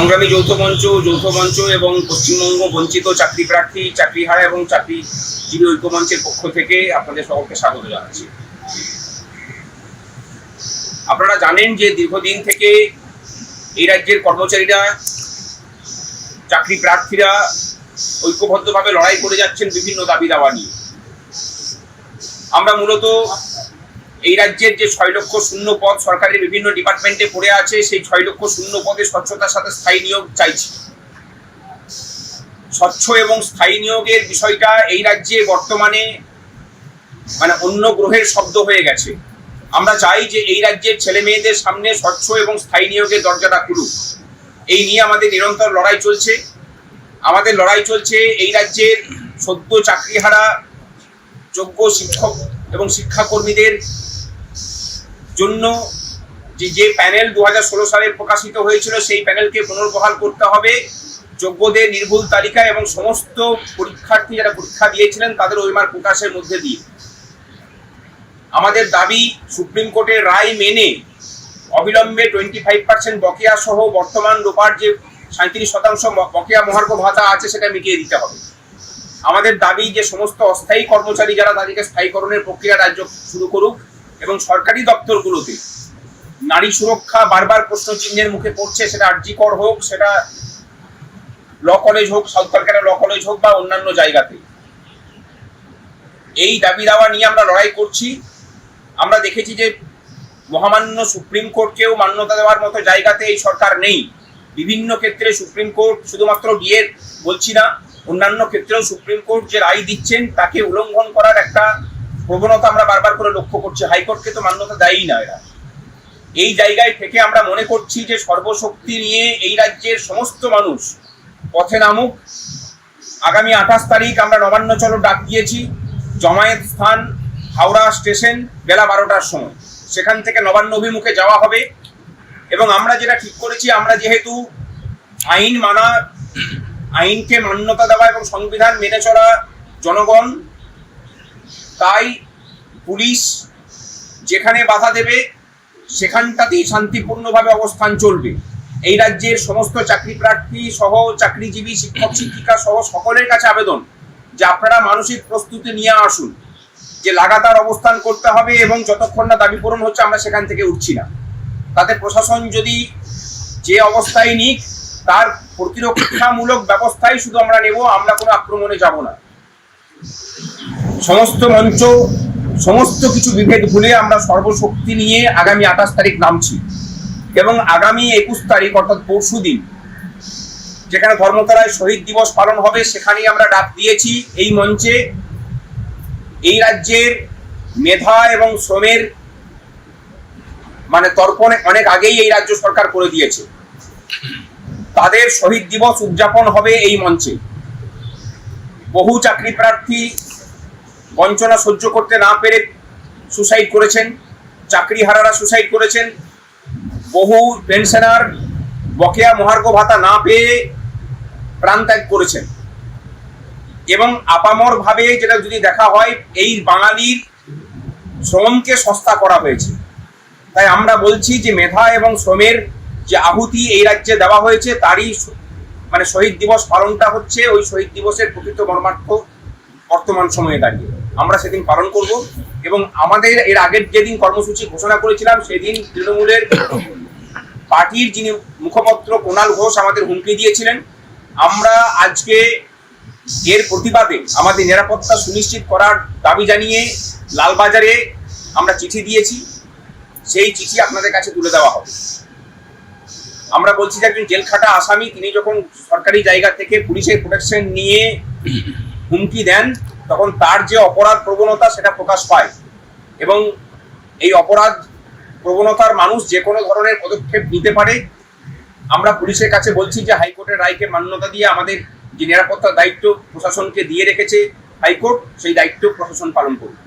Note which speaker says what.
Speaker 1: সংগ্রামী যৌথ মঞ্চ যৌথ মঞ্চ এবং পশ্চিমবঙ্গ বঞ্চিত চাকরি প্রার্থী চাকরিহারা এবং চাকরিজীবী ঐক্য মঞ্চের পক্ষ থেকে আপনাদের সকলকে স্বাগত জানাচ্ছি। আপনারা জানেন যে দীর্ঘদিন থেকে এই রাজ্যের কর্মচারীরা, চাকরি প্রার্থীরা ঐক্যবদ্ধভাবে লড়াই করে যাচ্ছেন বিভিন্ন দাবি দাওয়া নিয়ে। আমরা মূলত এই রাজ্যের যে ছয় লক্ষ শূন্য পদ সরকারের বিভিন্ন ডিপার্টমেন্টে পড়ে আছে, সেই ছয় লক্ষ শূন্য পদে স্বচ্ছতার সাথে স্থায়ী নিয়োগ চাইছি। স্বচ্ছ এবং স্থায়ী নিয়োগের বিষয়টা এই রাজ্যে বর্তমানে মানে অন্য গ্রহের শব্দ হয়ে গেছে। আমরা চাই যে এই রাজ্যের ছেলে মেয়েদের সামনে স্বচ্ছ এবং স্থায়ী নিয়োগের দরজাটা খুলুক। এই নিয়ে আমাদের নিরন্তর লড়াই চলছে। আমাদের লড়াই চলছে এই রাজ্যের সদ্য চাকরিহারা যোগ্য শিক্ষক এবং শিক্ষাকর্মীদের জন্য যে যে প্যানেল দু হাজার ষোলো সালে প্রকাশিত হয়েছিল, সেই প্যানেলকে পুনর্বহাল করতে হবে। যোগ্যদের নির্ভুল তালিকা এবং সমস্ত পরীক্ষার্থী যারা পরীক্ষা দিয়েছিলেন, তাদের ওইমার প্রকাশের মধ্যে দিয়ে। আমাদের দাবি, সুপ্রিম কোর্টের রায় মেনে অবিলম্বে টোয়েন্টি ফাইভ পার্সেন্ট বকেয়া সহ বর্তমান রোপার যে সাঁত্রিশ শতাংশ বকেয়া মহার্ঘ ভাতা আছে, সেটা মিটিয়ে দিতে হবে। আমাদের দাবি যে, সমস্ত অস্থায়ী কর্মচারী যারা তাদেরকে স্থায়ীকরণের প্রক্রিয়া রাজ্য শুরু করুক এবং সরকারি দপ্তরগুলোতে। নারী সুরক্ষা বারবার প্রশ্ন চিহ্নের মুখে পড়ছে, সেটা আর্জিকর হোক, সেটা ল কলেজ হোক, সাউথ কলকাতা ল কলেজ হোক বা অন্যান্য জায়গাতে। এই দাবি দাওয়া নিয়ে আমরা লড়াই করছি। আমরা দেখেছি যে মহামান্য সুপ্রিম কোর্টকেও মান্যতা দেওয়ার মতো জায়গাতে এই সরকার নেই। বিভিন্ন ক্ষেত্রে সুপ্রিম কোর্ট শুধুমাত্র বিয়ের বলছি না, অন্যান্য ক্ষেত্রেও সুপ্রিম কোর্ট যে রায় দিচ্ছেন, তাকে উল্লঙ্ঘন করার একটা প্রবণতা আমরা বারবার করে লক্ষ্য করছি, হাইকোর্টকে তো মান্যতা দেয়ই না এরা। এই জায়গায় থেকে আমরা মনে করছি যে সর্বশক্তি নিয়ে এই রাজ্যের সমস্ত মানুষ পথে নামুক। আগামী আঠাশ তারিখ আমরা নবান্ন চলো ডাক দিয়েছি, জমায়েত স্থান হাওড়া স্টেশন, বেলা বারোটার সময়। সেখান থেকে নবান্ন অভিমুখে যাওয়া হবে এবং আমরা যেটা ঠিক করেছি, আমরা যেহেতু আইন মানা, আইনকে মান্যতা দেওয়া এবং সংবিধান মেনে চলা জনগণ তাই পুলিশ যেখানে বাধা দেবে, সেখানটাতেই শান্তিপূর্ণভাবে অবস্থান চলবে। এই রাজ্যের সমস্ত চাকরি প্রার্থী সহ চাকরিজীবী, শিক্ষক, শিক্ষিকা সহ সকলের কাছে আবেদন যে আপনারা মানসিক প্রস্তুতি নিয়ে আসুন, যে লাগাতার অবস্থান করতে হবে এবং যতক্ষণ না দাবি পূরণ হচ্ছে আমরা সেখান থেকে উঠছি না। তাতে প্রশাসন যদি যে অবস্থায় নিক, তার প্রতিরক্ষামূলক ব্যবস্থাই শুধু আমরা নেব, আমরা কোনো আক্রমণে যাব না। সমস্ত মঞ্চ, সমস্ত কিছু বিভেদ ভুলে আমরা সর্বশক্তি নিয়ে আগামী আঠাশ তারিখ নামছি। এবং আগামী একুশ তারিখ, অর্থাৎ পরশু দিন, যেখানে ধর্মতলায় শহীদ দিবস পালন হবে, সেখানেই আমরা ডাক দিয়েছি এই মঞ্চে। এই রাজ্যের মেধা এবং শ্রমের মানে তর্পণে অনেক আগেই এই রাজ্য সরকার করে দিয়েছে। তাদের শহীদ দিবস উদযাপন হবে এই মঞ্চে। বহু চাকরি প্রার্থী বঞ্চনা সহ্য করতে না পেরে সুসাইড করেছেন, চাকরিহারারা সুসাইড করেছেন। বহু পেনশনার বকেয়া মহার্ঘ ভাতা না পেয়ে প্রাণত্যাগ করেছেন। এবং আপামর ভাবে যেটা যদি দেখা হয়, এই বাঙালির শ্রমকে সস্তা করা হয়েছে। তাই আমরা বলছি যে মেধা এবং শ্রমের যে আহুতি এই রাজ্যে দেওয়া হয়েছে, তারই মানে শহীদ দিবস পালনটা হচ্ছে, ওই শহীদ দিবসের প্রকৃত মর্মার্থ বর্তমান সময়ে দাঁড়িয়ে। আমরা সেদিন পালন করব এবং আমাদের এর আগের যেদিন কর্মসূচি ঘোষণা করেছিলাম, সেদিন তৃণমূলের পার্টির যিনি মুখপত্র কোনাল ঘোষ আমাদের হুমকি দিয়েছিলেন। আমরা আজকে এর প্রতিবাদে আমাদের নিরাপত্তা সুনিশ্চিত করার দাবি জানিয়ে লালবাজারে আমরা চিঠি দিয়েছি। সেই চিঠি আপনাদের কাছে তুলে দেওয়া হবে। আমরা বলছি যে একজন জেলখাটা আসামি, তিনি যখন সরকারি জায়গা থেকে পুলিশের প্রোটেকশন নিয়ে হুমকি দেন তখন তার যে অপরাধ প্রবণতা সেটা প্রকাশ পায়। এবং এই অপরাধ প্রবণতার মানুষ যে কোনো ধরনের পদক্ষেপ নিতে পারে। আমরা পুলিশের কাছে বলছি যে হাইকোর্টের রায়কে মান্যতা দিয়ে আমাদের যে নিরাপত্তার দায়িত্ব প্রশাসনকে দিয়ে রেখেছে হাইকোর্ট, সেই দায়িত্ব প্রশাসন পালন করবে